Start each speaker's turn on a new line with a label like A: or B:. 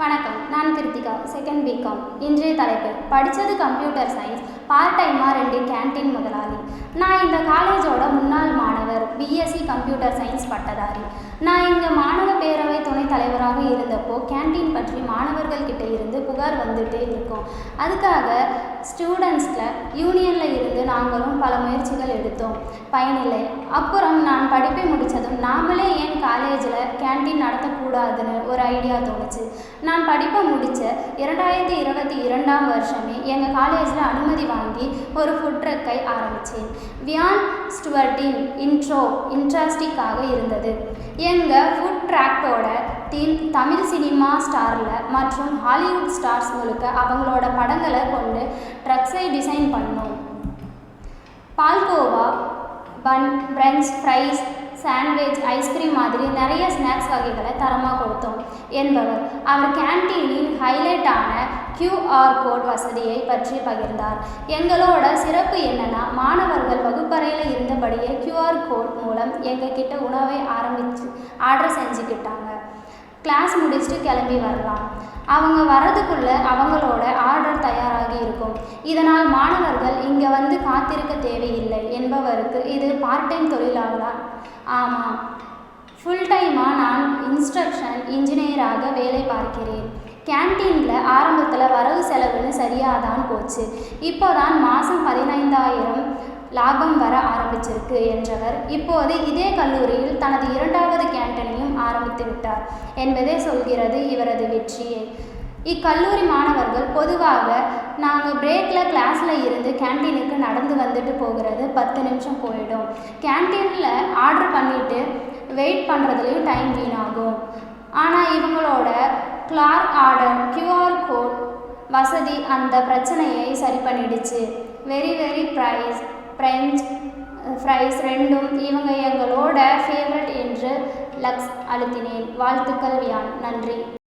A: வணக்கம். நான் Kiruthika second BCom இன்றைய தலைப்பு படித்தது கம்ப்யூட்டர் சயின்ஸ் பார்ட் டைமாக ரெண்டு கேண்டீன் முதலாளி. நான் இந்த காலேஜோட முன்னாள் மாணவர் பிஎஸ்சி கம்ப்யூட்டர் சயின்ஸ் பட்டதாரி. நான் இங்கே மாணவ பேரவை துணைத் தலைவராக இருந்தப்போ கேண்டீன் பற்றி மாணவர்கள்கிட்ட இருந்து புகார் வந்துட்டே இருக்கும். அதுக்காக ஸ்டூடெண்ட்ஸில் யூனியனில் இருந்து நாங்களும் பல முயற்சிகள் எடுத்தோம். பயனில்லை. அப்புறம் நான் படிப்பை நாமளே ஏன் காலேஜில் கேண்டீன் நடத்தக்கூடாதுன்னு ஒரு ஐடியா தோணுச்சு. நான் படிப்பை முடித்த இரண்டாயிரத்தி இருபத்தி இரண்டாம் வருஷமே எங்கள் காலேஜில் அனுமதி வாங்கி ஒரு ஃபுட் ட்ரக்கை ஆரம்பித்தேன் வியான் ஸ்டுவர்டின் இன்ட்ரோ இன்ட்ராஸ்டிக்காக இருந்தது. எங்கள் ஃபுட் ட்ராக்டோட தீம் தமிழ் சினிமா ஸ்டாரில் மற்றும் ஹாலிவுட் ஸ்டார்ஸ் முழுக்க அவங்களோட படங்களை கொண்டு ட்ரக்ஸை டிசைன் பண்ணோம். Palkova bun French fries sandwich ice cream மாதிரி நிறைய ஸ்நாக்ஸ் வகைகளை தரமாக கொடுத்தோம் என்பவர். அவர் கேன்டீனின் ஹைலைட்டான கியூஆர் கோட் வசதியை பற்றி பகிர்ந்தார். எங்களோட சிறப்பு என்னன்னா மாணவர்கள் வகுப்பறையில் இருந்தபடியே கியூஆர் கோட் மூலம் எங்ககிட்ட உணவை ஆரம்பித்து ஆர்டர் செஞ்சுக்கிட்டாங்க. கிளாஸ் முடிச்சுட்டு கிளம்பி வரலாம். அவங்க வர்றதுக்குள்ளே அவங்களோட ஆர்டர் தயாராகி இருக்கும். இதனால் மாணவர்கள் இங்கே வந்து காத்திருக்க தேவையில்லை என்பவருக்கு இது பார்ட் டைம் தொழிலாளா? ஆமாம் ஃபுல் டைமாக நான் இன்ஸ்ட்ரக்ஷன் இன்ஜினியராக வேலை பார்க்கிறேன். கேன்டீனில் ஆரம்பத்தில் வரவு செலவுன்னு சரியாக தான் போச்சு. இப்போ தான் மாதம் பதினைந்தாயிரம் லாபம் வர ஆரம்பிச்சிருக்கு என்றவர் இப்போது இதே கல்லூரியில் தனது இரண்டாவது கேண்டனையும் ஆரம்பித்து விட்டார். என்பதே சொல்கிறது இவரது வெற்றியை. இக்கல்லூரி மாணவர்கள் பொதுவாக நாங்கள் பிரேக்கில் கிளாஸில் இருந்து கேன்டீனுக்கு நடந்து வந்துட்டு போகிறது பத்து நிமிஷம் போயிடும். கேன்டீனில் ஆர்டர் பண்ணிவிட்டு வெயிட் பண்ணுறதுலையும் டைம் வீணாகும். ஆனால் இவங்களோட கிளார்க் ஆர்டர் கியூஆர் கோட் வசதி அந்த பிரச்சனையை சரி பண்ணிடுச்சு. Very very fries French fries ரெண்டும் இவங்க எங்களோட ஃபேவரட் என்று லக்ஸ் அழுத்தினேன். வாழ்த்துக்கள் வியான். நன்றி.